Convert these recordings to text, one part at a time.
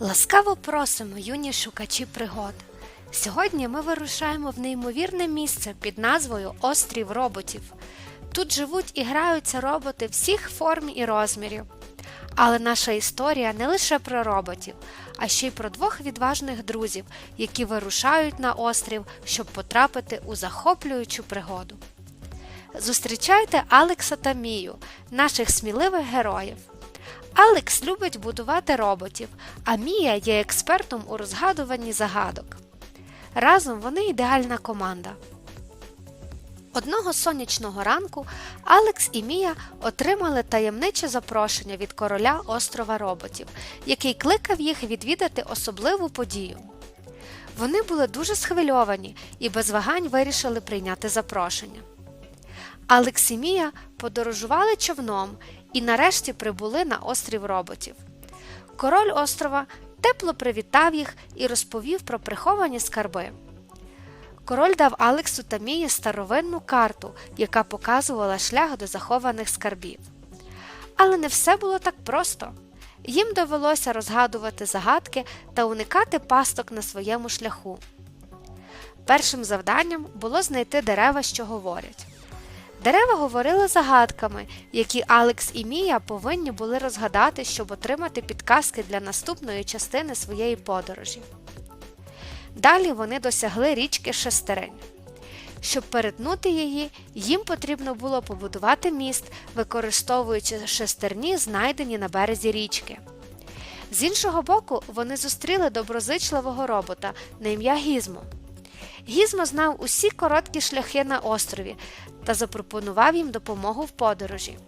Ласкаво просимо, юні шукачі пригод. Сьогодні ми вирушаємо в неймовірне місце під назвою Острів роботів. Тут живуть і граються роботи всіх форм і розмірів. Але наша історія не лише про роботів, а ще й про двох відважних друзів, які вирушають на острів, щоб потрапити у захоплюючу пригоду. Зустрічайте Алекса та Мію, наших сміливих героїв. Алекс любить будувати роботів, а Мія є експертом у розгадуванні загадок. Разом вони ідеальна команда. Одного сонячного ранку Алекс і Мія отримали таємниче запрошення від короля острова роботів, який кликав їх відвідати особливу подію. Вони були дуже схвильовані і без вагань вирішили прийняти запрошення. Алекс і Мія подорожували човном і нарешті прибули на острів роботів. Король острова тепло привітав їх і розповів про приховані скарби. Король дав Алексу та Мії старовинну карту, яка показувала шлях до захованих скарбів. Але не все було так просто. Їм довелося розгадувати загадки та уникати пасток на своєму шляху. Першим завданням було знайти дерева, що говорять. Дерева говорили загадками, які Алекс і Мія повинні були розгадати, щоб отримати підказки для наступної частини своєї подорожі. Далі вони досягли річки Шестерень. Щоб перетнути її, їм потрібно було побудувати міст, використовуючи шестерні, знайдені на березі річки. З іншого боку, вони зустріли доброзичливого робота на ім'я Гізмо. Гізмо знав усі короткі шляхи на острові та запропонував їм допомогу в подорожі.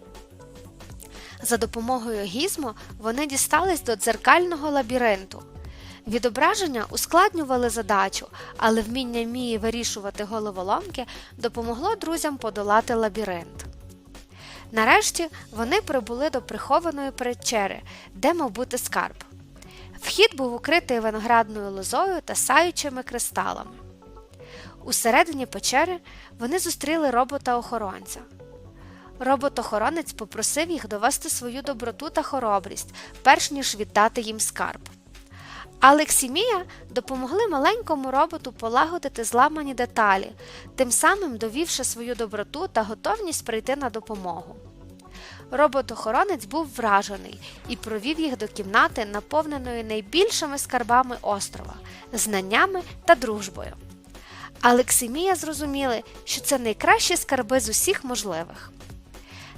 За допомогою Гізмо вони дістались до дзеркального лабіринту. Відображення ускладнювали задачу, але вміння Мії вирішувати головоломки допомогло друзям подолати лабіринт. Нарешті вони прибули до прихованої печери, де мав бути скарб. Вхід був укритий виноградною лозою та саючими кристалами. Усередині печери вони зустріли робота-охоронця. Робот-охоронець попросив їх довести свою доброту та хоробрість, перш ніж віддати їм скарб. Алекс і допомогли маленькому роботу полагодити зламані деталі, тим самим довівши свою доброту та готовність прийти на допомогу. Робот-охоронець був вражений і провів їх до кімнати, наповненої найбільшими скарбами острова, знаннями та дружбою. Алекс і зрозуміли, що це найкращі скарби з усіх можливих.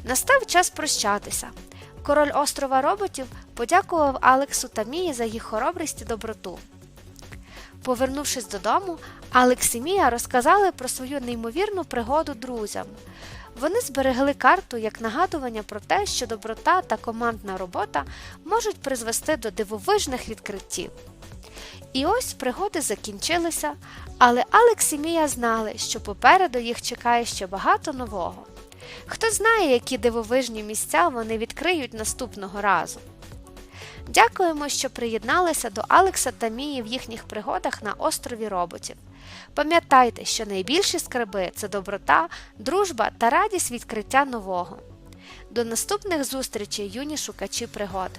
Настав час прощатися. Король острова роботів подякував Алексу та Мії за їх хоробрість і доброту. Повернувшись додому, Алекс і Мія розказали про свою неймовірну пригоду друзям. Вони зберегли карту як нагадування про те, що доброта та командна робота можуть призвести до дивовижних відкриттів. І ось пригоди закінчилися, але Алекс і Мія знали, що попереду їх чекає ще багато нового. Хто знає, які дивовижні місця вони відкриють наступного разу. Дякуємо, що приєдналися до Алекса та Мії в їхніх пригодах на острові роботів. Пам'ятайте, що найбільші скарби це доброта, дружба та радість відкриття нового. До наступних зустрічей, юні шукачі пригод!